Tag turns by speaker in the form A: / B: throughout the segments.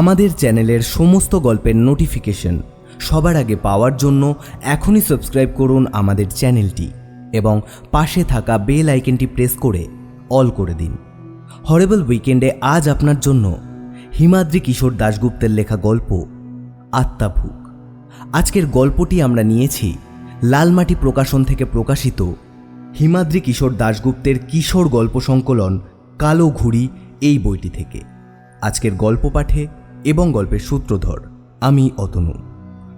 A: আমাদের চ্যানেলের সমস্ত গল্পের নোটিফিকেশন সবার আগে পাওয়ার জন্য এখনই সাবস্ক্রাইব করুন আমাদের চ্যানেলটি এবং পাশে থাকা বেল আইকনটি প্রেস করে অল করে দিন। হরেবল উইকেন্ডে আজ আপনার জন্য হিমাদ্রি কিশোর দাশগুপ্তের লেখা গল্প আত্মাভুক আজকের গল্পটি আমরা নিয়েছি লালমাটি প্রকাশন থেকে প্রকাশিত হিমাদ্রি কিশোর দাশগুপ্তের কিশোর গল্প সংকলন কালো ঘুড়ি এই বইটি থেকে। আজকের গল্প পাঠে এবং গল্পের সূত্রধর, আমি অতনু।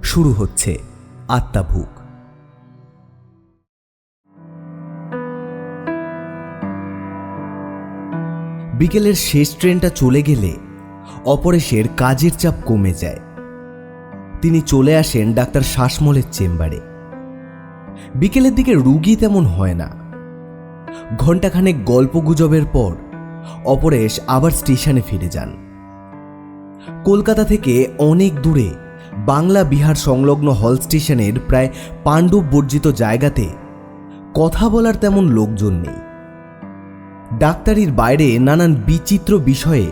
A: শুরু হচ্ছে আত্মাভুক বিকেলের শেষ ট্রেনটা চলে গেলে অপরেশের কাজের চাপ কমে যায়। তিনি চলে আসেন ডাক্তার শ্বাসমলের চেম্বারে। বিকেলের দিকে রুগী তেমন হয় না। ঘণ্টাখানেক গল্প গুজবের পর অপরেশ আবার স্টেশনে ফিরে যান। কলকাতা থেকে অনেক দূরে বাংলা বিহার সংলগ্ন হল স্টেশনের প্রায় পাণ্ডব বর্জিত জায়গাতে কথা বলার তেমন লোকজন নেই। ডাক্তারির বাইরে নানান বিচিত্র বিষয়ে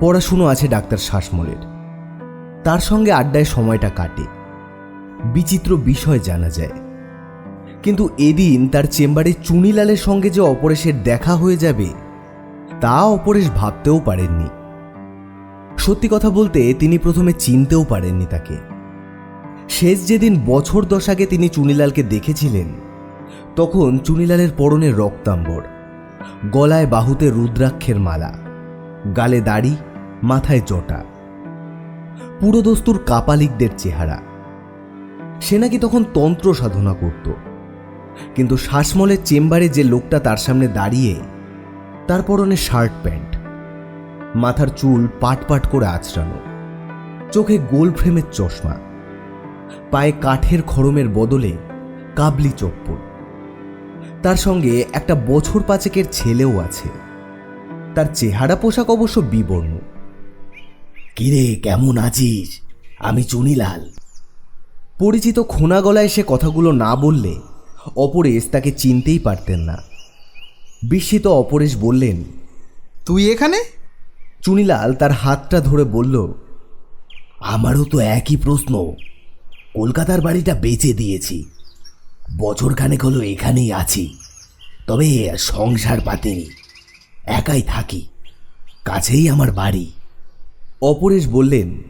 A: পড়াশুনো আছে ডাক্তার শ্বাসমলের। তার সঙ্গে আড্ডায় সময়টা কাটে। বিচিত্র বিষয় জানা যায়। কিন্তু এদিন তার চেম্বারে চুনিলালের সঙ্গে যে অপরেশের দেখা হয়ে যাবে, তা অপরেশ ভাবতেও পারেননি। সত্যি কথা বলতে, তিনি প্রথমে চিনতেও পারেননি তাকে। শেষ যেদিন বছর দশ আগে তিনি চুনিলালকে দেখেছিলেন, তখন চুনিলালের পরনে রক্তাম্বর, গলায় বাহুতে রুদ্রাক্ষের মালা, গালে দাড়ি, মাথায় জটা। পুরোদস্তুর কাপালিকদের চেহারা। সে নাকি তখন তন্ত্র সাধনা করত। কিন্তু শ্বাসমলের চেম্বারে যে লোকটা তার সামনে দাঁড়িয়ে, তার পরনে শার্ট প্যান্ট। মাথার চুল পাট পাট করে আছড়ানো চোখে গোল ফ্রেমের চশমা, পায়ে কাঠের খড়মের বদলে কাবলি চপ্পল। তার সঙ্গে একটা বছর পাঁচেকের ছেলেও আছে। তার চেহারা পোশাক অবশ্য বিবর্ণ। কিরে, কেমন আছিস? আমি চুনিলাল। পরিচিত খোনা গলায় সে কথাগুলো না বললে অপরেশ তাকে চিনতেই পারতেন না। বিস্মিত অপরেশ বললেন,
B: তুই এখানে?
A: চুনিলাল তার হাতটা ধরে বলল আমারও তো একই প্রশ্ন। কলকাতার বাড়িটা বেচে দিয়েছি। বছর খানেক হলো এখানেই আছি। তবে সংসার পাতেনি। একাই থাকি। কাছেই আমার বাড়ি। অপরেশ বললেন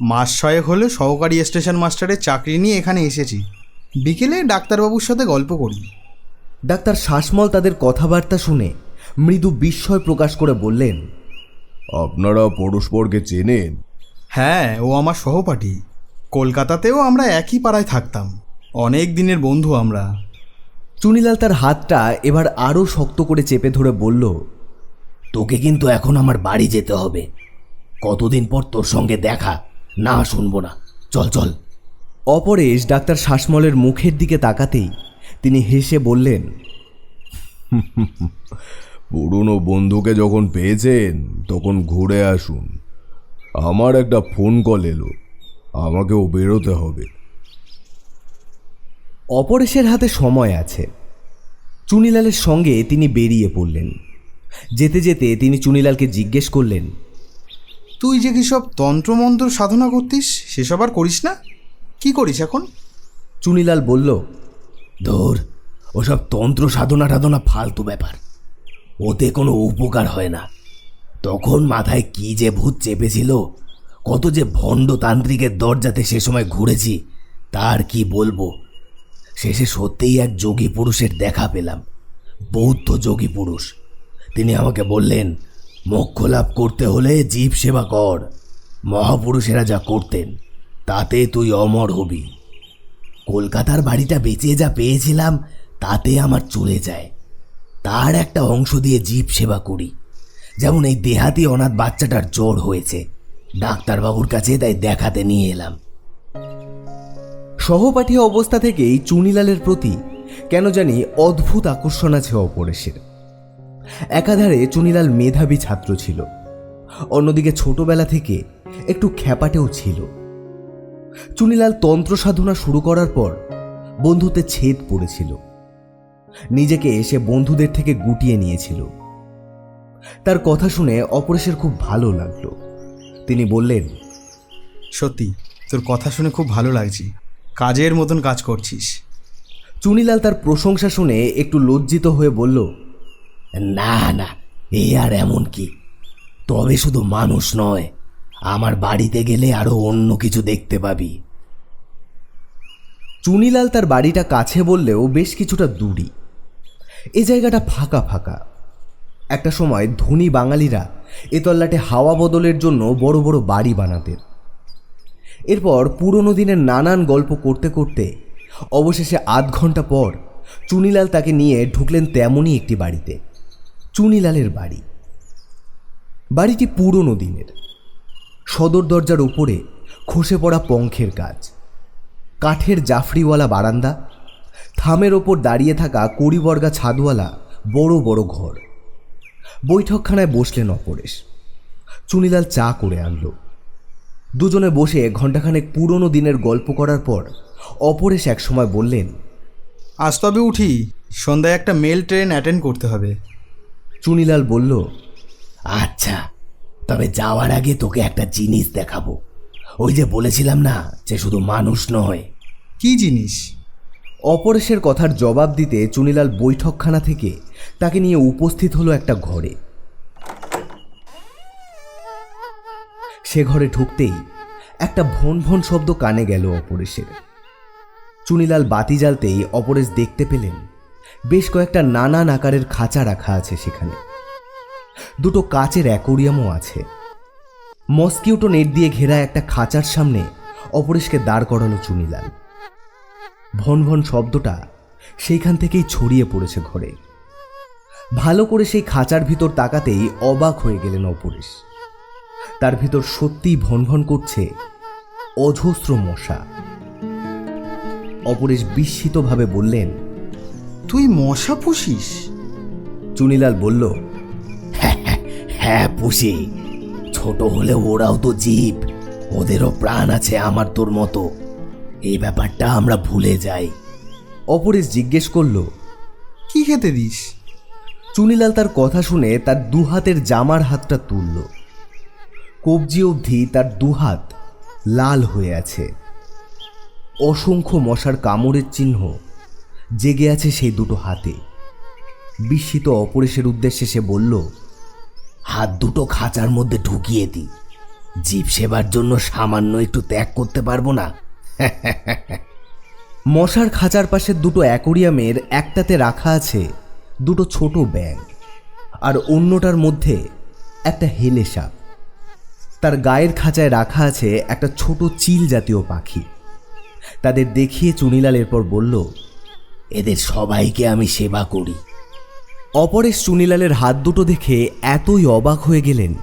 B: মাস ছয়েক হলো সহকারী স্টেশন মাস্টারের চাকরি নিয়ে এখানে এসেছি। বিকেলে ডাক্তারবাবুর সাথে গল্প করি।
A: ডাক্তার শ্বাসমল তাদের কথাবার্তা শুনে মৃদু বিস্ময় প্রকাশ করে বললেন
C: আপনারা পরস্পরকে চেনেন?
B: হ্যাঁ ও আমার সহপাঠী। কলকাতাতেও আমরা একই পাড়ায় থাকতাম। অনেক দিনের বন্ধু আমরা।
A: চুনিলাল তার হাতটা এবার আরও শক্ত করে চেপে ধরে বলল তোকে কিন্তু এখন আমার বাড়ি যেতে হবে। কতদিন পর তোর সঙ্গে দেখা না শুনব না। চল চল। অপরেশ ডাক্তার শ্বাসমলের মুখের দিকে তাকাতেই তিনি হেসে বললেন
C: পুরনো বন্ধুকে যখন পেয়েছেন তখন ঘুরে আসুন। আমার একটা ফোন কল এলো। আমাকেও বেরোতে হবে।
A: অপরেশের হাতে সময় আছে। চুনিলালের সঙ্গে তিনি বেরিয়ে পড়লেন। যেতে যেতে তিনি চুনিলালকে জিজ্ঞেস করলেন
B: তুই যে কী সব তন্ত্রমন্ত্র সাধনা করতিস সেসব আর করিস না? কি করিস এখন?
A: চুনিলাল বলল ধর ওসব তন্ত্র সাধনা টাধনা ফালতু ব্যাপার। ওতে কোনো উপকার হয় না। তখন মাথায় কি যে ভূত চেপেছিল, কত যে ভণ্ড তান্ত্রিকের দরজাতে সে সময় ঘুরেছি, তার কি বলব? শেষে সত্যিই এক যোগী পুরুষের দেখা পেলাম, বৌদ্ধ যোগী পুরুষ। তিনি আমাকে বললেন, মোক্ষ লাভ করতে হলে জীব সেবা কর, মহাপুরুষেরা যা করতেন, তাতে তুই অমর হবি। কলকাতার বাড়িটা বেঁচে যা পেয়েছিলাম, তাতে আমার চলে যায়। তার একটা অংশ দিয়ে জীব সেবা করি। যেমন এই দেহাতি অনাথ বাচ্চাটার জ্বর হয়েছে। ডাক্তারবাবুর কাছে তাই দেখাতে নিয়ে এলাম। সহপাঠী অবস্থা থেকেই চুনিলালের প্রতি কেন জানি অদ্ভুত আকর্ষণ আছে অপরেশের। একাধারে চুনিলাল মেধাবী ছাত্র ছিল। অন্যদিকে ছোটবেলা থেকে একটু খ্যাপাটেও ছিল। চুনিলাল তন্ত্র সাধনা শুরু করার পর বন্ধুতে ছেদ পড়েছিল। নিজেকে সে বন্ধুদের থেকে গুটিয়ে নিয়েছিল। তার কথা শুনে অপরেশের খুব ভালো লাগল। তিনি বললেন
B: সত্যি তোর কথা শুনে খুব ভালো লাগছে। কাজের মতন কাজ করছিস।
A: চুনিলাল তার প্রশংসা শুনে একটু লজ্জিত হয়ে বলল না না এ আর এমন কি? তবে শুধু মানুষ নয় আমার বাড়িতে গেলে আরও অন্য কিছু দেখতে পাবি। চুনিলাল তার বাড়িটা কাছে বললেও বেশ কিছুটা দূরই এ জায়গাটা ফাঁকা ফাঁকা। একটা সময় ধনী বাঙালিরা এ তল্লাটে হাওয়া বদলের জন্য বড় বড় বাড়ি বানাতেন। এরপর পুরনো দিনের নানান গল্প করতে করতে, অবশেষে আধ ঘণ্টা পর চুনিলাল তাকে নিয়ে ঢুকলেন তেমনই একটি বাড়িতে। চুনিলালের বাড়ি। বাড়িটি পুরনো দিনের। সদর দরজার উপরে খসে পড়া পঙ্খের কাজ। কাঠের জাফরিওয়ালা বারান্দা থামের ওপর দাঁড়িয়ে থাকা কড়িবর্গা ছাদওয়ালা বড় বড় ঘর। বৈঠকখানায় বসলেন অপরেশ। চুনিলাল চা করে আনলো। দুজনে বসে ঘণ্টাখানেক পুরনো দিনের গল্প করার পর অপরেশ একসময় বললেন
B: আজ তবে উঠি সন্ধ্যায় একটা মেল ট্রেন অ্যাটেন্ড করতে হবে।
A: চুনিলাল বলল আচ্ছা তবে যাওয়ার আগে তোকে একটা জিনিস দেখাবো। ওই যে বলেছিলাম না যে শুধু মানুষ নয়।
B: কি জিনিস?
A: অপরেশের কথার জবাব দিতে চুনিলাল বৈঠকখানা থেকে তাকে নিয়ে উপস্থিত হলো একটা ঘরে। সে ঘরে ঢুকতেই একটা ভন ভন শব্দ কানে গেল অপরেশের। চুনিলাল বাতি জ্বালতেই অপরেশ দেখতে পেলেন, বেশ কয়েকটা নানান আকারের খাঁচা রাখা আছে সেখানে। দুটো কাচের অ্যাকোরিয়ামও আছে। মস্কিউটো নেট দিয়ে ঘেরা একটা খাঁচার সামনে অপরেশকে দাঁড় করালো চুনিলাল। ভন ভন শব্দটা সেইখান থেকেই ছড়িয়ে পড়েছে ঘরে। ভালো করে সেই খাঁচার ভিতর তাকাতেই অবাক হয়ে গেলেন অপরেশ। তার ভিতর সত্যিই ভন ভন করছে অজস্র মশা। অপরেশ বিস্মিতভাবে বললেন
B: তুই মশা পুষিস?
A: চুনিলাল বলল হ্যাঁ পুষি। ছোট হলে ওরাও তো জীব। ওদেরও প্রাণ আছে আমার তোর মতো। এই ব্যাপারটা আমরা ভুলে যাই। অপরেশ জিজ্ঞেস করল,
B: কি খেতে দিস?
A: চুনিলাল তার কথা শুনে তার দুহাতের জামার হাতটা তুলল। কবজি অবধি তার দুহাত লাল হয়ে আছে। অসংখ্য মশার কামড়ের চিহ্ন জেগে আছে সেই দুটো হাতে। বিস্মিত অপরেশের উদ্দেশ্যে সে বলল, হাত দুটো খাঁচার মধ্যে ঢুকিয়ে দিই জীব সেবার জন্য সামান্য একটু ত্যাগ করতে পারব না। মশার খাঁচার পাশের দুটো অ্যাকোরিয়ামের একটাতে রাখা আছে দুটো ছোট ব্যাগ আর অন্যটার মধ্যে একটা হেলে সাপ। তার গায়ের খাঁচায় রাখা আছে একটা ছোট চিল জাতীয় পাখি। তাদের দেখিয়ে চুনিলাল এরপর বলল, এদের সবাইকে আমি সেবা করি। অপরেশ চুনিলালের হাত দুটো দেখে এতই অবাক হয়ে গেলেন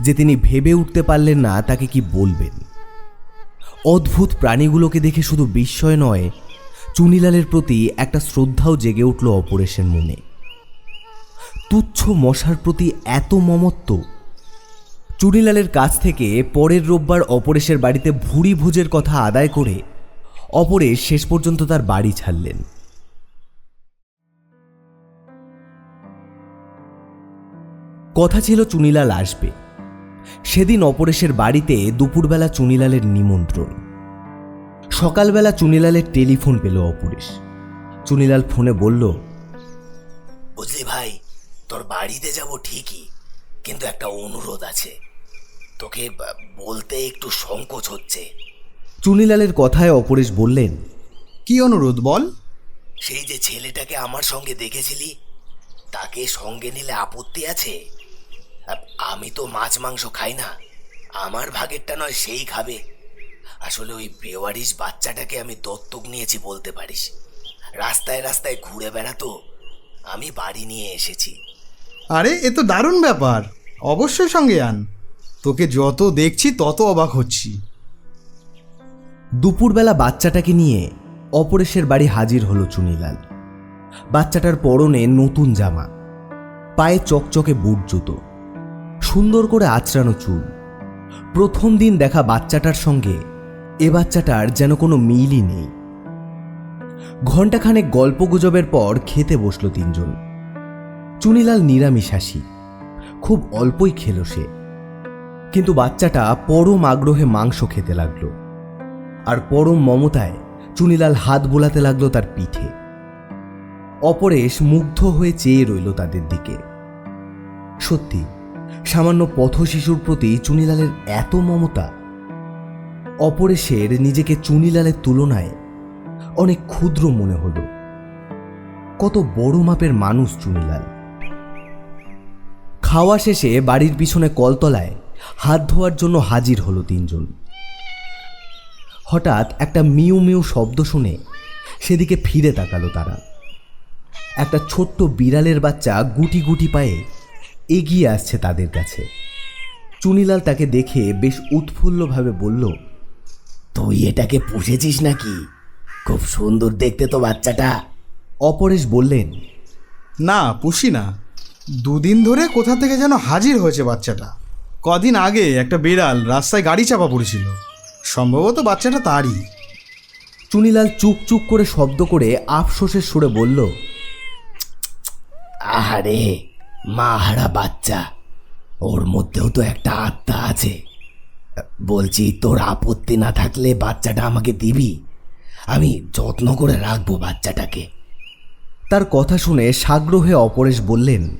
A: যে তিনি ভেবে উঠতে পারলেন না তাকে কি বলবেন। অদ্ভুত প্রাণীগুলোকে দেখে শুধু বিস্ময় নয়, চুনিলালের প্রতি একটা শ্রদ্ধাও জেগে উঠল অপরেশের মনে। তুচ্ছ মশার প্রতি এত মমত্ব। চুনিলালের কাছ থেকে পরের রোববার অপরেশের বাড়িতে ভুড়ি ভোজের কথা আদায় করে অপরেশ শেষ পর্যন্ত তার বাড়ি ছাড়লেন। কথা ছিল চুনিলাল আসবে। সেদিন অপরেশের বাড়িতে দুপুরবেলা চুনিলালের নিমন্ত্রণ। সকালবেলা চুনিলালের টেলিফোন পেল অপরেশ। চুনিলাল ফোনে বলল বুঝলি ভাই তোর বাড়িতে যাব ঠিকই কিন্তু একটা অনুরোধ আছে। তোকে বলতে একটু সংকোচ হচ্ছে। চুনিলালের কথায় অপরেশ বললেন
B: কি অনুরোধ বল?
A: সেই যে ছেলেটাকে আমার সঙ্গে দেখেছিলি তাকে সঙ্গে নিলে আপত্তি আছে? আমি তো মাছ মাংস খাই না। আমার ভাগেরটা নয় সেই খাবে। আসলে ওই বেওয়ারিশ বাচ্চাটাকে আমি দত্তক নিয়েছি বলতে পারিস। রাস্তায় রাস্তায় ঘুরে বেড়াতো আমি বাড়ি নিয়ে এসেছি।
B: আরে এ তো দারুণ ব্যাপার। অবশ্যই সঙ্গে আন। তোকে যত দেখছি তত অবাক হচ্ছি।
A: দুপুরবেলা বাচ্চাটাকে নিয়ে অপরেশের বাড়ি হাজির হলো চুনিলাল। বাচ্চাটার পরনে নতুন জামা। পায়ে চকচকে বুট জুতো। সুন্দর করে আঁচড়ানো চুল। প্রথম দিন দেখা বাচ্চাটার সঙ্গে, এ বাচ্চাটার যেন কোনো মিলই নেই। ঘণ্টাখানেক গল্পগুজবের পর খেতে বসল তিনজন। চুনিলাল নিরামিষাসী খুব অল্পই খেল সে। কিন্তু বাচ্চাটা পরম আগ্রহে মাংস খেতে লাগল। আর পরম মমতায় চুনিলাল হাত বোলাতে লাগল তার পিঠে। অপরেশ মুগ্ধ হয়ে চেয়ে রইল তাদের দিকে। সত্যি সামান্য পথ শিশুর প্রতি চুনিলালের এত মমতা। অপরেশের নিজেকে চুনিলালের তুলনায় অনেক ক্ষুদ্র মনে হলো। কত বড় মাপের মানুষ চুনিলাল। খাওয়া শেষে বাড়ির পিছনে কলতলায় হাত ধোয়ার জন্য হাজির হলো তিনজন। হঠাৎ একটা মিউ মিউ শব্দ শুনে সেদিকে ফিরে তাকালো তারা। একটা ছোট্ট বিড়ালের বাচ্চা গুটি গুটি পায়ে এগিয়ে আসছে তাদের কাছে। চুনিলাল তাকে দেখে বেশ উৎফুল্লভাবে বলল তুই এটাকে পুষেছিস নাকি? খুব সুন্দর দেখতে তো বাচ্চাটা। অপরেশ বললেন
B: না পুষি না। দুদিন ধরে কোথা থেকে যেন হাজির হয়েছে বাচ্চাটা। কদিন আগে একটা বিড়াল রাস্তায় গাড়ি চাপা পড়েছিল। সম্ভবত বাচ্চাটা তারই।
A: চুনিলাল চুপ চুপ করে শব্দ করে আফসোসের সুরে বলল আহারে মা হারা বাচ্চা। ওর মধ্যেও তো একটা আত্মা আছে। বলছি তোর আপত্তি না থাকলে বাচ্চাটা আমাকে দিবি? আমি যত্ন করে রাখব বাচ্চাটাকে। তার কথা শুনে সাগ্রহে অপরেশ বললেন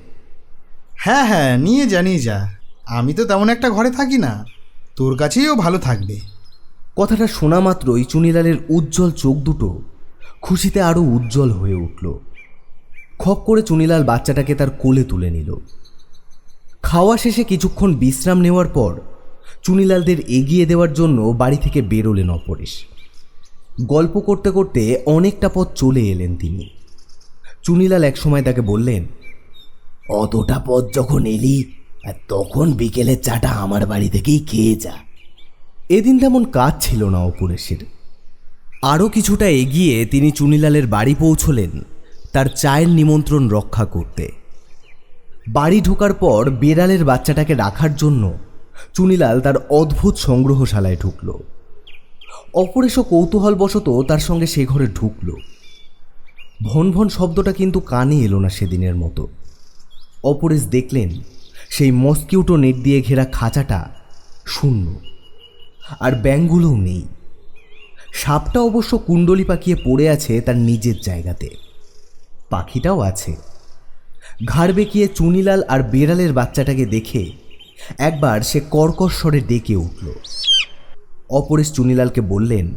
B: হ্যাঁ হ্যাঁ নিয়ে যা নিয়ে যা। আমি তো তেমন একটা ঘরে থাকি না। তোর কাছেই ও ভালো থাকবে।
A: কথাটা শোনা মাত্রই চুনিলালের উজ্জ্বল চোখ দুটো খুশিতে আরও উজ্জ্বল হয়ে উঠল। খপ করে চুনিলাল বাচ্চাটাকে তার কোলে তুলে নিল। খাওয়া শেষে কিছুক্ষণ বিশ্রাম নেওয়ার পর চুনিলালদের এগিয়ে দেওয়ার জন্য বাড়ি থেকে বেরোলেন অপরেশ। গল্প করতে করতে অনেকটা পথ চলে এলেন তিনি। চুনিলাল একসময় তাকে বললেন, অতটা পথ যখন এলি তখন বিকেলের চাটা আমার বাড়ি থেকেই খেয়ে যা। এদিন তেমন কাজ ছিল না অপরেশের। আরও কিছুটা এগিয়ে তিনি চুনিলালের বাড়ি পৌঁছলেন। তার চায়ের নিমন্ত্রণ রক্ষা করতে। বাড়ি ঢোকার পর বেড়ালের বাচ্চাটাকে রাখার জন্য চুনিলাল তার অদ্ভুত সংগ্রহশালায় ঢুকল। অপরেশও কৌতূহলবশত তার সঙ্গে সে ঘরে ঢুকল। ভন ভন শব্দটা কিন্তু কানে এলো না সেদিনের মতো। অপরেশ দেখলেন সেই মস্কিউটো নেট দিয়ে ঘেরা খাঁচাটা শূন্য। আর ব্যাঙগুলোও নেই। সাপটা অবশ্য কুণ্ডলি পাকিয়ে পড়ে আছে তার নিজের জায়গাতে। পাখিটাও আছে। ঘাড় বেঁকিয়ে চুনিলাল আর বেড়ালের বাচ্চাটাকে দেখে একবার সে কর্কশ স্বরে ডেকে উঠল। অপরেশ চুনিলালকে বললেন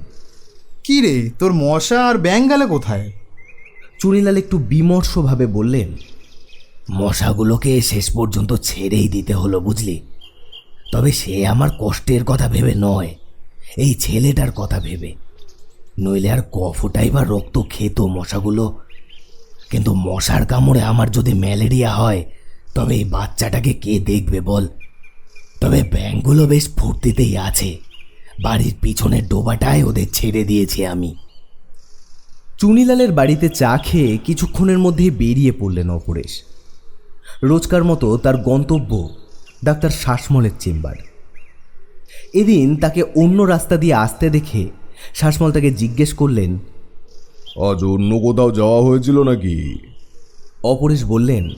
B: কি রে তোর মশা আর ব্যাং গেলে কোথায়?
A: চুনিলাল একটু বিমর্ষভাবে বললেন মশাগুলোকে শেষ পর্যন্ত ছেড়েই দিতে হলো বুঝলি? তবে সে আমার কষ্টের কথা ভেবে নয় এই ছেলেটার কথা ভেবে। নইলে আর কফটাই বা রক্ত খেত মশাগুলো কিন্তু মশার কামড়ে আমার যদি ম্যালেরিয়া হয়, তবে এই বাচ্চাটাকে কে দেখবে বল? তবে ব্যাংকগুলো বেশ ফুর্তিতেই আছে। বাড়ির পিছনের ডোবাটায় ওদের ছেড়ে দিয়েছি আমি। চুনিলালের বাড়িতে চা খেয়ে কিছুক্ষণের মধ্যেই বেরিয়ে পড়লেন অপরেশ। রোজকার মতো তার গন্তব্য ডাক্তার শ্বাসমলের চেম্বার। এদিন তাকে অন্য রাস্তা দিয়ে আসতে দেখে শ্বাসমল তাকে জিজ্ঞেস করলেন
C: আজ অন্য কোথাও যাওয়া হয়েছিল নাকি?
A: অপরেশ বললেন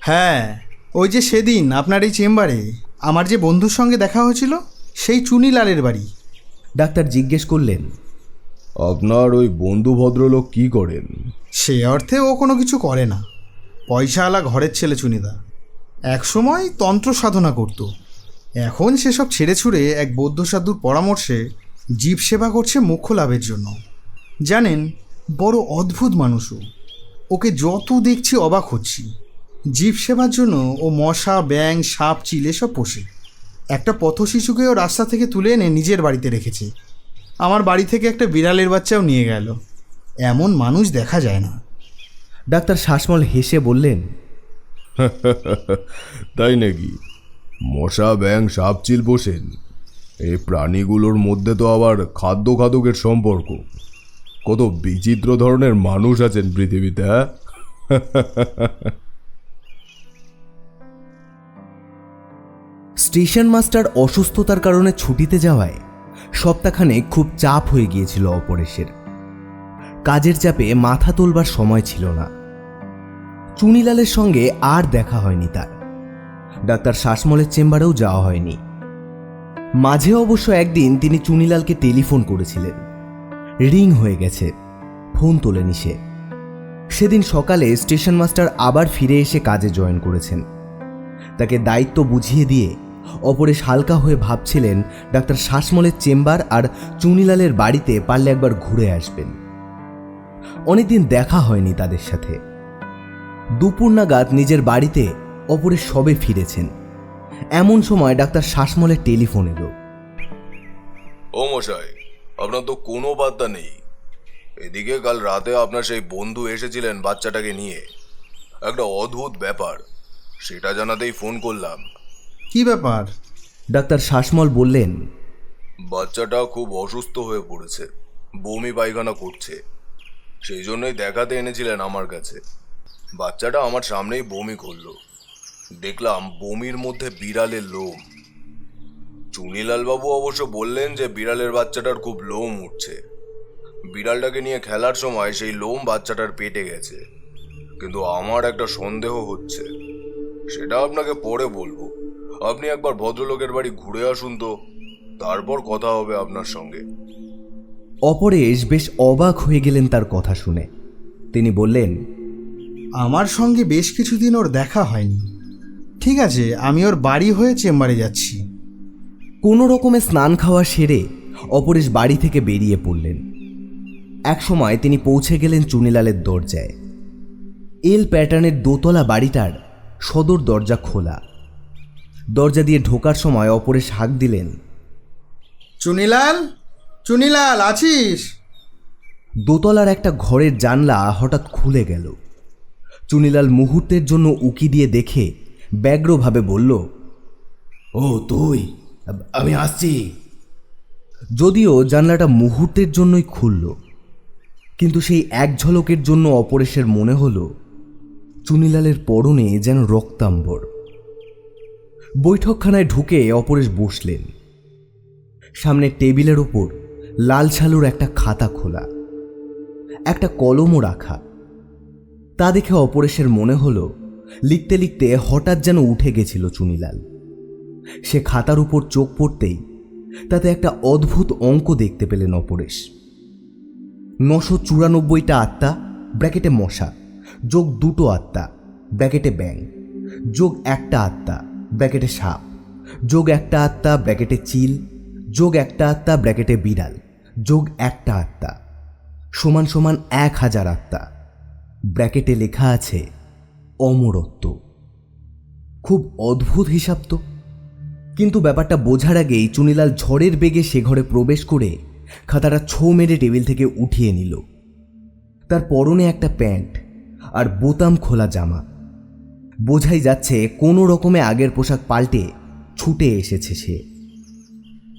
B: হ্যাঁ ওই যে সেদিন আপনার এই চেম্বারে আমার যে বন্ধুর সঙ্গে দেখা হয়েছিল সেই চুনিলালের বাড়ি।
A: ডাক্তার জিজ্ঞেস করলেন
C: আপনার ওই বন্ধু ভদ্রলোক কি করেন?
B: সে অর্থে ও কোনো কিছু করে না। পয়সাওয়ালা ঘরের ছেলে চুনিদা। একসময় তন্ত্র সাধনা করত। এখন সেসব ছেড়ে ছুড়ে এক বৌদ্ধ সাধুর পরামর্শে জীব সেবা করছে মোক্ষ লাভের জন্য। জানেন বড় অদ্ভুত মানুষও। ওকে যত দেখছি অবাক হচ্ছি। জীব সেবার জন্য ও মশা ব্যাং সাপ চিল এসব পোষে। একটা পথ শিশুকেও রাস্তা থেকে তুলে এনে নিজের বাড়িতে রেখেছে। আমার বাড়ি থেকে একটা বিড়ালের বাচ্চাও নিয়ে গেল। এমন মানুষ দেখা যায় না।
A: ডাক্তার শ্বাসমল হেসে বললেন
C: তাই নাকি? মশা ব্যাং সাপ চিল বসেন এই প্রাণীগুলোর মধ্যে তো আবার খাদ্য খাদকের সম্পর্ক। কত বিচিত্র ধরনের মানুষ আছেন পৃথিবীতে হ্যাঁ?
A: স্টেশন মাস্টার অসুস্থতার কারণে ছুটিতে যাওয়ায় সপ্তাহখানে খুব চাপ হয়ে গিয়েছিল অপরেশের। কাজের চাপে মাথা তোলবার সময় ছিল না। চুনিলালের সঙ্গে আর দেখা হয়নি তার। ডাক্তার শ্বাসমলের চেম্বারেও যাওয়া হয়নি। মাঝে অবশ্য একদিন তিনি চুনিলালকে টেলিফোন করেছিলেন। রিং হয়ে গেছে। ফোন তোলেনি সে। সেদিন সকালে স্টেশন মাস্টার আবার ফিরে এসে কাজে জয়েন করেছেন। তাকে দায়িত্ব বুঝিয়ে দিয়ে অপরেশ হালকা হয়ে ভাবছিলেন ডাক্তার শ্বাসমলের চেম্বার আর চুনিলালের বাড়িতে পারলে একবার ঘুরে আসবেন। অনেকদিন দেখা হয়নি তাদের সাথে। দুপুর নাগাদ নিজের বাড়িতে অপরেশ সবে ফিরেছেন। এমন সময় ডাক্তার শ্বাসমলের টেলিফোন এলো।
C: ও মশাই আপনার তো কোনো বার্তা নেই। এদিকে কাল রাতে আপনার সেই বন্ধু এসেছিলেন বাচ্চাটাকে নিয়ে। একটা অদ্ভুত ব্যাপার সেটা জানাতেই ফোন করলাম।
B: কি ব্যাপার?
A: ডাক্তার শাসমল বললেন
C: বাচ্চাটা খুব অসুস্থ হয়ে পড়েছে বমি পায়খানা করছে। সেই জন্যই দেখাতে এনেছিলেন আমার কাছে। বাচ্চাটা আমার সামনেই বমি করল। দেখলাম বমির মধ্যে বিড়ালের লোম। চুনিলাল বাবু অবশ্য বললেন যে বিড়ালের বাচ্চাটার খুব লোম উঠছে। বিড়ালটাকে নিয়ে খেলার সময় সেই লোম বাচ্চাটার পেটে গেছে। কিন্তু আমার একটা সন্দেহ হচ্ছে। সেটা আপনাকে পরে বলব। আপনি একবার ভদ্রলোকের বাড়ি ঘুরে আসুন তো তারপর কথা হবে আপনার সঙ্গে।
A: অপরেশ বেশ অবাক হয়ে গেলেন তার কথা শুনে। তিনি বললেন
B: আমার সঙ্গে বেশ কিছুদিন ওর দেখা হয়নি। ঠিক আছে আমি ওর বাড়ি হয়ে চেম্বারে যাচ্ছি।
A: কোনো রকমে স্নান খাওয়া সেরে অপরেশ বাড়ি থেকে বেরিয়ে পড়লেন। এক সময় তিনি পৌঁছে গেলেন চুনিলালের দরজায়। এল প্যাটার্নের দোতলা বাড়িটার সদর দরজা খোলা। দরজা দিয়ে ঢোকার সময় অপরেশ হাঁক দিলেন
B: চুনিলাল চুনিলাল আছিস?
A: দোতলার একটা ঘরের জানলা হঠাৎ খুলে গেল। চুনিলাল মুহূর্তের জন্য উকি দিয়ে দেখে ব্যগ্রভাবে বলল ও তুই? আমি আসছি। যদিও জানলাটা মুহূর্তের জন্যই খুলল, কিন্তু সেই এক ঝলকের জন্য অপরেশের মনে হলো, চুনিলালের পরনে যেন রক্তাম্বর। বৈঠকখানায় ঢুকে অপরেশ বসলেন। সামনে টেবিলের ওপর লাল ছালুর একটা খাতা খোলা, একটা কলমও রাখা। তা দেখে অপরেশের মনে হলো, লিখতে লিখতে হঠাৎ যেন উঠে গেছিল চুনিলাল। সে খাতার উপর চোখ পড়তেই তাতে একটা অদ্ভুত অঙ্ক দেখতে পেলেন অপরেশ। নশো চুরানব্বইটা আত্মা, ব্র্যাকেটে মশা, যোগ দুটো আত্মা, ব্র্যাকেটে ব্যাং যোগ একটা আত্মা, ব্র্যাকেটে সাপ, যোগ একটা আত্মা, ব্র্যাকেটে চিল, যোগ একটা আত্মা, ব্র্যাকেটে বিড়াল, যোগ একটা আত্মা, সমান সমান এক হাজার আত্মা। ব্র্যাকেটে লেখা আছে অমরত্ব। খুব অদ্ভুত হিসাব তো। কিন্তু ব্যাপারটা বোঝার আগেই চুনিলাল ঝড়ের বেগে সে ঘরে প্রবেশ করে খাতাটা ছো মেরে টেবিল থেকে উঠিয়ে নিল। তার পরনে একটা প্যান্ট আর বোতাম খোলা জামা। বোঝাই যাচ্ছে কোনো রকমে আগের পোশাক পাল্টে ছুটে এসেছে সে।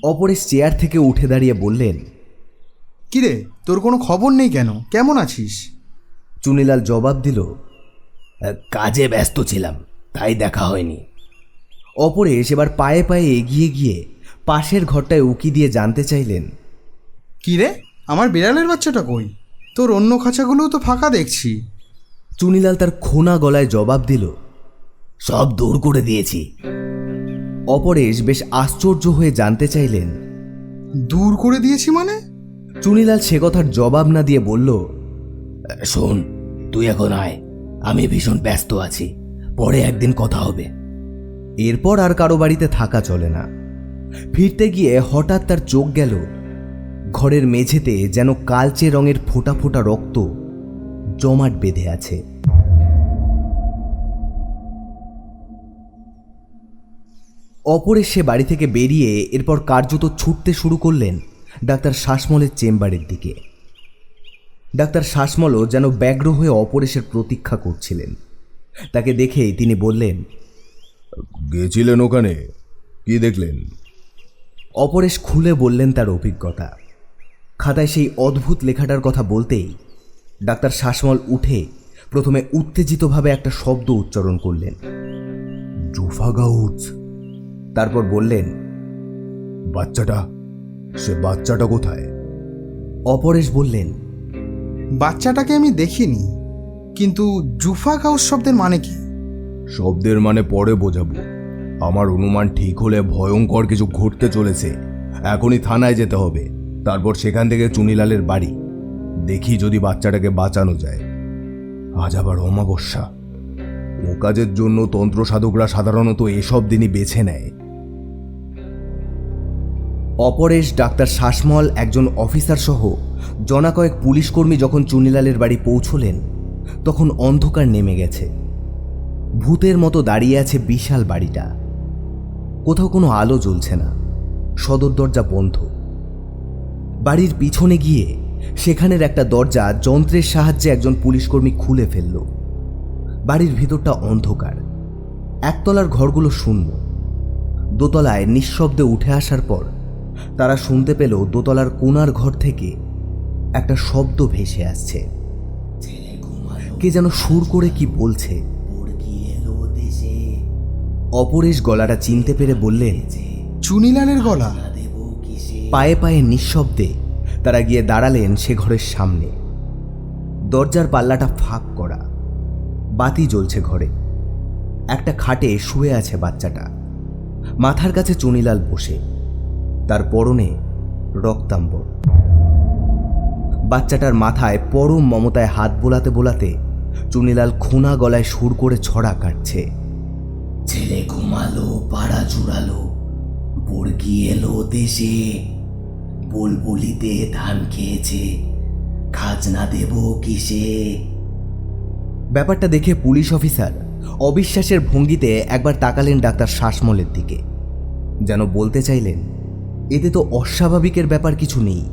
A: অপরেশ চেয়ার থেকে উঠে দাঁড়িয়ে বললেন
B: কিরে তোর কোনো খবর নেই কেন? কেমন আছিস?
A: চুনিলাল জবাব দিল কাজে ব্যস্ত ছিলাম তাই দেখা হয়নি। অপরেশ এবার পায়ে পায়ে এগিয়ে গিয়ে পাশের ঘরটায় উকি দিয়ে জানতে চাইলেন।
B: কি রে? আমার বিড়ালের বাচ্চাটা কই? তোর অন্য খাঁচাগুলোও তো ফাঁকা দেখছি।
A: চুনিলাল তার খোনা গলায় জবাব দিল সব দূর করে দিয়েছি। অপরেশ বেশ আশ্চর্য হয়ে জানতে চাইলেন
B: দূর করে দিয়েছি মানে?
A: চুনিলাল সে কথার জবাব না দিয়ে বলল শোন তুই এখন আয় আমি ভীষণ ব্যস্ত আছি পরে একদিন কথা হবে। এরপর আর কারও বাড়িতে থাকা চলে না। ফিরতে গিয়ে হঠাৎ তার চোখ গেল। ঘরের মেঝেতে যেন কালচে রঙের ফোঁটা ফোঁটা রক্ত জমাট বেঁধে আছে। অপরে সে বাড়ি থেকে বেরিয়ে এরপর কার্যত ছুটতে শুরু করলেন ডাক্তার শ্বাসমলের চেম্বারের দিকে। ডাক্তার শ্বাসমলও যেন ব্যগ্র হয়ে অপরেশের প্রতীক্ষা করছিলেন। তাকে দেখেই তিনি বললেন
C: গেছিলেন ওখানে? কি দেখলেন?
A: অপরেশ খুলে বললেন তার অভিজ্ঞতা। খাতায় সেই অদ্ভুত লেখাটার কথা বলতেই ডাক্তার শ্বাসমল উঠে প্রথমে উত্তেজিতভাবে একটা শব্দ উচ্চারণ করলেন।
C: জুফাগাউজ।
A: তারপর বললেন
C: বাচ্চাটা সে বাচ্চাটা কোথায়?
A: অপরেশ বললেন
B: বাচ্চাটাকে আমি দেখিনি কিন্তু জুফা কাউস শব্দের মানে কি?
C: শব্দের মানে পরে বোঝাবো। আমার অনুমান ঠিক হলে ভয়ঙ্কর কিছু ঘটতে চলেছে। এখনই থানায় যেতে হবে। তারপর সেখান থেকে চুনিলালের বাড়ি। দেখি যদি বাচ্চাটাকে বাঁচানো যায়। আজ আবার অমাবস্যা। ও কাজের জন্য তন্ত্র সাধকরা সাধারণত এসব দিনই বেছে নেয়।
A: অপরেশ, ডাক্তার শাসমল, একজন অফিসার সহ জনা কয়েক পুলিশ কর্মী যখন চুনিলালের বাড়ি পৌঁছলেন, তখন অন্ধকার নেমে গেছে। ভূতের মতো দাঁড়িয়ে আছে বিশাল বাড়িটা। কোথাও কোনো আলো জ্বলছে না। সদর দরজা বন্ধ। বাড়ির পিছনে গিয়ে সেখানের একটা দরজা যন্ত্রের সাহায্যে একজন পুলিশকর্মী খুলে ফেলল। বাড়ির ভিতরটা অন্ধকার। একতলার ঘরগুলো শূন্য। দোতলায় নিঃশব্দে উঠে আসার পর তারা শুনতে পেল দোতলার কোনার ঘর থেকে একটা শব্দ ভেসে আসছে। কে যেন সুর করে কি বলছে। অপরেশ গলাটা চিনতে পেরে বললেন
B: চুনিলালের গলা।
A: পায়ে পায়ে নিঃশব্দে তারা গিয়ে দাঁড়ালেন সে ঘরের সামনে। দরজার পাল্লাটা ফাঁক করা বাতি জ্বলছে ঘরে। একটা খাটে শুয়ে আছে বাচ্চাটা। মাথার কাছে চুনিলাল বসে তার পরনে রক্তাম্বর। বাচ্চাটার মাথায় পরম মমতায় হাত বোলাতে বোলাতে চুনিলাল খুনা গলায় সুর করে ছড়া কাটছে। ছেলে ঘুমালো, পাড়া জুড়ালো বর্গি এলো দেশে, বুলবুলিতে ধান খেয়েছে। খাজনা দেব কিসে? ব্যাপারটা দেখে পুলিশ অফিসার অবিশ্বাসের ভঙ্গিতে একবার তাকালেন ডাক্তার শ্বাসমলের দিকে। যেন বলতে চাইলেন, এতে তো অস্বাভাবিকের ব্যাপার কিছু নেই।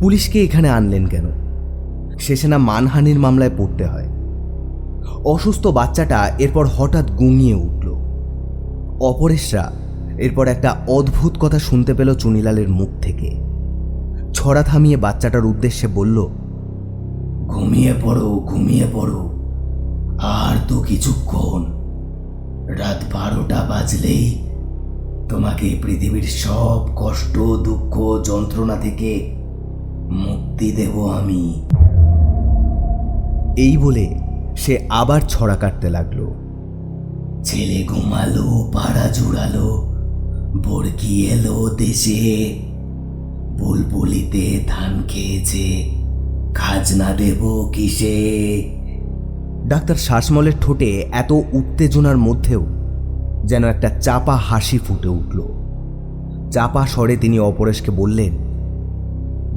A: পুলিশকে এখানে আনলেন কেন? শেষে না মানহানির মামলায় পড়তে হয়। অসুস্থ বাচ্চাটা এরপর হঠাৎ গুঙিয়ে উঠল। অপরেশরা। এরপর একটা অদ্ভুত কথা শুনতে পেল চুনিলালের মুখ থেকে। ছড়া থামিয়ে বাচ্চাটার উদ্দেশ্যে বলল ঘুমিয়ে পড়ো ঘুমিয়ে পড়ো। আর তো কিছুক্ষণ। রাত বারোটা বাজলেই তোমাকে পৃথিবীর সব কষ্ট দুঃখ যন্ত্রণা থেকে মুক্তি দেব আমি। এই বলে সে আবার ছড়া কাটতে লাগল। ছেলে ঘুমালো পাড়া জুড়ালো বর্গি এলো দেশে। বুলবুলিতে ধান খেয়েছে খাজনা দেব কিসে? ডাক্তার শ্বাসমলের ঠোঁটে এত উত্তেজনার মধ্যেও যেন একটা চাপা হাসি ফুটে উঠল। চাপা স্বরে তিনি অপরেশকে বললেন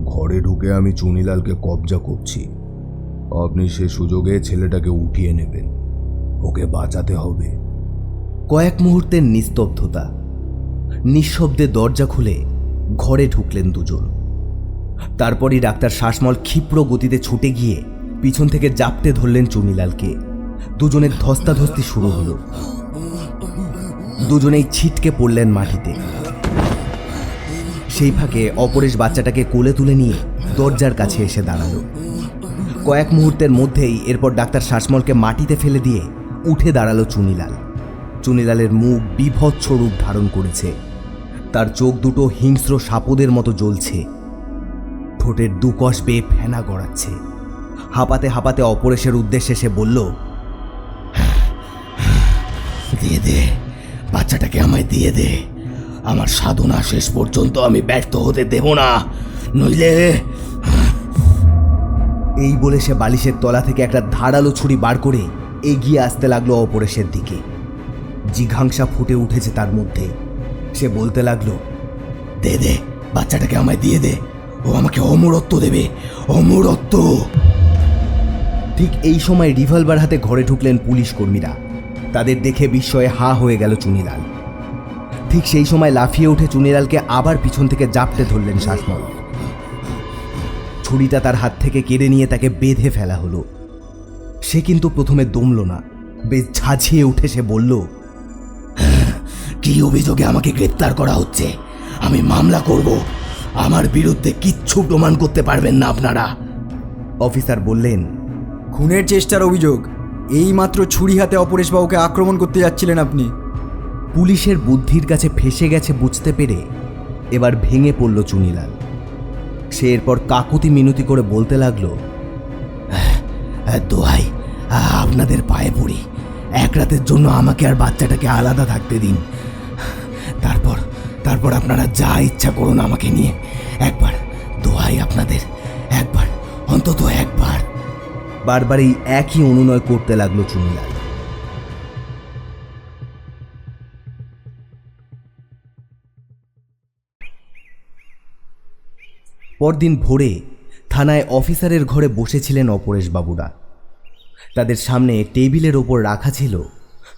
C: ঘরে ঢুকে আমি চুনিলালকে কবজা করছি। আপনি সে সুযোগে ছেলেটাকে উঠিয়ে নেবেন। ওকে বাঁচাতে হবে।
A: কয়েক মুহূর্তের নিস্তব্ধতা। নিঃশব্দে দরজা খুলে ঘরে ঢুকলেন দুজন। তারপরই ডাক্তার শ্বাসমল ক্ষিপ্র গতিতে ছুটে গিয়ে পিছন থেকে জাপটে ধরলেন চুনিলালকে দুজনের ধস্তাধস্তি শুরু হলো। দুজনেই ছিটকে পড়লেন মাটিতে। সেই ফাঁকে অপরেশ বাচ্চাটাকে কোলে তুলে নিয়ে দরজার কাছে এসে দাঁড়াল। কয়েক মুহূর্তের মধ্যেই এরপর ডাক্তার শ্বাসমলকে মাটিতে ফেলে দিয়ে উঠে দাঁড়াল চুনিলাল চুনিলালের মুখ বিভৎস রূপ ধারণ করেছে। তার চোখ দুটো হিংস্র সাপদের মতো জ্বলছে। ঠোঁটের দুকশ বেয়ে ফেনা গড়াচ্ছে। হাঁপাতে হাঁপাতে অপরেশের উদ্দেশ্যে সে বলল দিয়ে দে বাচ্চাটাকে আমায় দিয়ে দে। আমার সাধনা শেষ পর্যন্ত আমি ব্যর্থ হতে দেব না নইলে এই বলে সে বালিশের তলা থেকে একটা ধারালো ছুরি বার করে এগিয়ে আসতে লাগল অপরেশের দিকে। জিঘাংসা ফুটে উঠেছে তার মধ্যে। সে বলতে লাগল, দে দে, বাচ্চাটাকে আমায় দিয়ে দে। ও আমাকে অমরত্ব দেবে, অমরত্ব। ঠিক এই সময় রিভলভার হাতে ঘরে ঢুকলেন পুলিশ কর্মীরা। তাদের দেখে বিস্ময়ে হা হয়ে গেল চুনিলাল। ঠিক সেই সময় লাফিয়ে উঠে চুনিলালকে আবার পিছন থেকে জাপটে ধরলেন শাসমল। ছুরিটা তার হাত থেকে কেড়ে নিয়ে তাকে বেঁধে ফেলা হলো। সে কিন্তু প্রথমে দমল না। বেশ ঝাঁঝিয়ে উঠে সে বলল কি অভিযোগে আমাকে গ্রেপ্তার করা হচ্ছে? আমি মামলা করব। আমার বিরুদ্ধে কিচ্ছু প্রমাণ করতে পারবেন না আপনারা। অফিসার বললেন
D: খুনের চেষ্টার অভিযোগ। এই মাত্র ছুরি হাতে অপরেশবাবুকে আক্রমণ করতে যাচ্ছিলেন আপনি।
A: পুলিশের বুদ্ধির কাছে ফেসে গেছে বুঝতে পেরে এবার ভেঙে পড়ল চুনিলাল। সে এরপর কাকুতি মিনতি করে বলতে লাগল দোহাই আপনাদের পায়ে পড়ি। এক রাতের জন্য আমাকে আর বাচ্চাটাকে আলাদা থাকতে দিন। তারপর আপনারা যা ইচ্ছা করুন আমাকে নিয়ে। একবার দোহাই আপনাদের। একবার, অন্তত একবার। বারবার এই একই অনুনয় করতে লাগল চুনিলাল পরদিন ভোরে থানায় অফিসারের ঘরে বসেছিলেন অপরেশবাবুরা। তাদের সামনে টেবিলের ওপর রাখা ছিল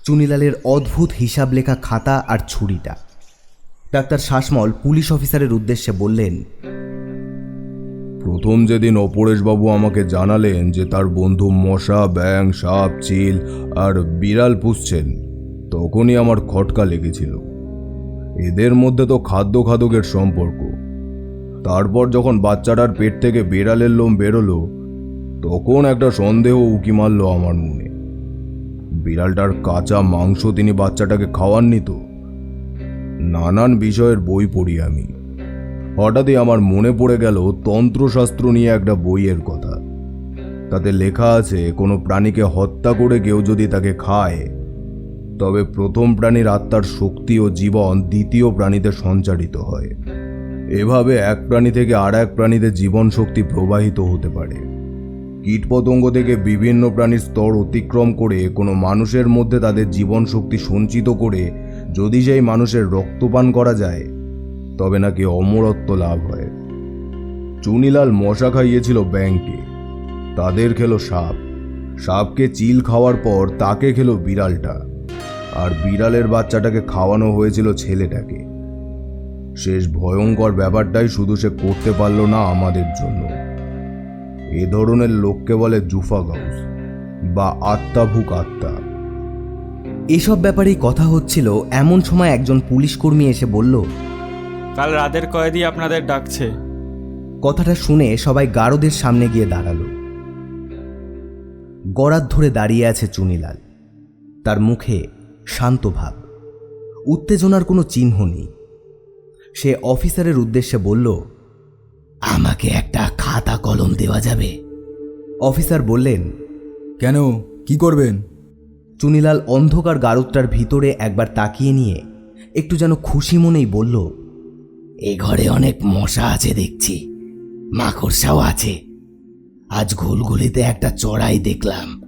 A: চুনিলালের অদ্ভুত হিসাব লেখা খাতা আর ছুরিটা। ডাক্তার শাসমল পুলিশ অফিসারের উদ্দেশ্যে বললেন,
C: প্রথম যেদিন অপরেশবাবু আমাকে জানালেন যে তার বন্ধু মশা ব্যাং সাপ, চিল আর বিড়াল পুষছেন, তখনই আমার খটকা লেগেছিল। এদের মধ্যে তো খাদ্য খাদকের সম্পর্ক। তারপর যখন বাচ্চাটার পেট থেকে বিড়ালের লোম বেরোলো, তখন একটা সন্দেহ উকি মারল আমার মনে। বিড়ালটার কাঁচা মাংস তিনি বাচ্চাটাকে খাওয়াননি তো। নানান বিষয়ের বই পড়ি আমি। হঠাৎই আমার মনে পড়ে গেল তন্ত্রশাস্ত্র নিয়ে একটা বইয়ের কথা। তাতে লেখা আছে, কোনো প্রাণীকে হত্যা করে কেউ যদি তাকে খায়, তবে প্রথম প্রাণীর আত্মার শক্তি ও জীবন দ্বিতীয় প্রাণীতে সঞ্চারিত হয়। এভাবে এক প্রাণী থেকে আর এক প্রাণীতে জীবন শক্তি প্রবাহিত হতে পারে। কীটপতঙ্গ থেকে বিভিন্ন প্রাণীর স্তর অতিক্রম করে কোনো মানুষের মধ্যে তাদের জীবন শক্তি সঞ্চিত করে যদি সেই মানুষের রক্তপান করা যায়, তবে নাকি অমরত্ব লাভ হয়। চুনিলাল মশা খাইয়েছিল ব্যাংকে। তাদের খেলো সাপ। সাপকে চিল খাওয়ার পর তাকে খেলো বিড়ালটা। আর বিড়ালের বাচ্চাটাকে খাওয়ানো হয়েছিল ছেলেটাকে। শেষ ভয়ঙ্কর ব্যাপারটাই শুধু সে করতে পারল না আমাদের জন্য। এ ধরনের লোককে বলে জুফা গাউস, বা আত্মাভুক আত্মা।
A: এসব ব্যাপারেই কথা হচ্ছিল এমন সময় একজন পুলিশ কর্মী এসে বলল
E: কাল রাতের কয়েদি আপনাদের ডাকছে।
A: কথাটা শুনে সবাই গারদের সামনে গিয়ে দাঁড়াল। গড়াত ধরে দাঁড়িয়ে আছে চুনিলাল। তার মুখে শান্ত ভাব উত্তেজনার কোনো চিহ্ন নেই। সে অফিসারের উদ্দেশ্যে বলল আমাকে একটা খাতা কলম দেওয়া যাবে। অফিসার বললেন
D: কেন? কি করবেন?
A: চুনিলাল অন্ধকার গারদটার ভিতরে একবার তাকিয়ে নিয়ে একটু যেন খুশি মনেই বলল, এ ঘরে অনেক মশা আছে দেখছি, মাকড়সাও আছে। আজ ঘুলঘুলিতে একটা চড়াই দেখলাম,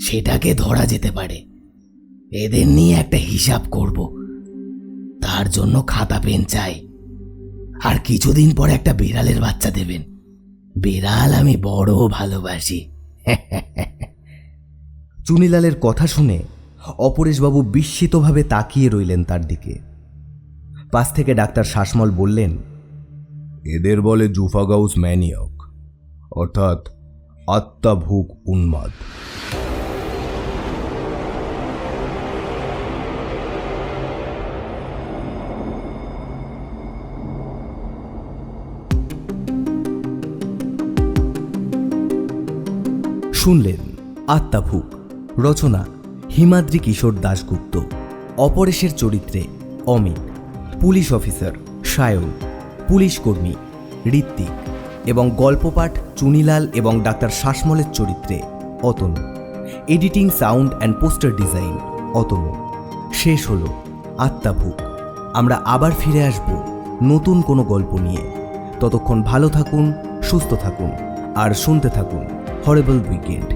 A: সেটাকে ধরা যেতে পারে। এদের নিয়ে একটা হিসাব করব। তার জন্য খাতা, পেন চাই। আর কিছুদিন পর একটা বিড়ালের বাচ্চা দেবেন। বিড়াল আমি বড় ভালোবাসি। চুনিলালের কথা শুনে অপরেশবাবু বিস্মিতভাবে তাকিয়ে রইলেন তার দিকে। পাশ থেকে ডাক্তার শাসমল বললেন
C: এদের বলে জুফাগাউস ম্যানিয়ক অর্থাৎ আত্মাভুক উন্মাদ।
A: শুনলেন আত্মাভুক রচনা হিমাদ্রি কিশোর দাশগুপ্ত। অপরেশের চরিত্রে Amit. Police officer Sayan. Police কর্মী ঋত্বিক। এবং গল্পপাঠ চুনিলাল এবং ডাক্তার শাসমলের চরিত্রে Atanu. Editing, sound and poster design Atanu. শেষ হলো আত্মাভুক আমরা আবার ফিরে আসব নতুন কোনো গল্প নিয়ে। ততক্ষণ ভালো থাকুন, সুস্থ থাকুন, আর শুনতে থাকুন হরেবল উইকেন্ড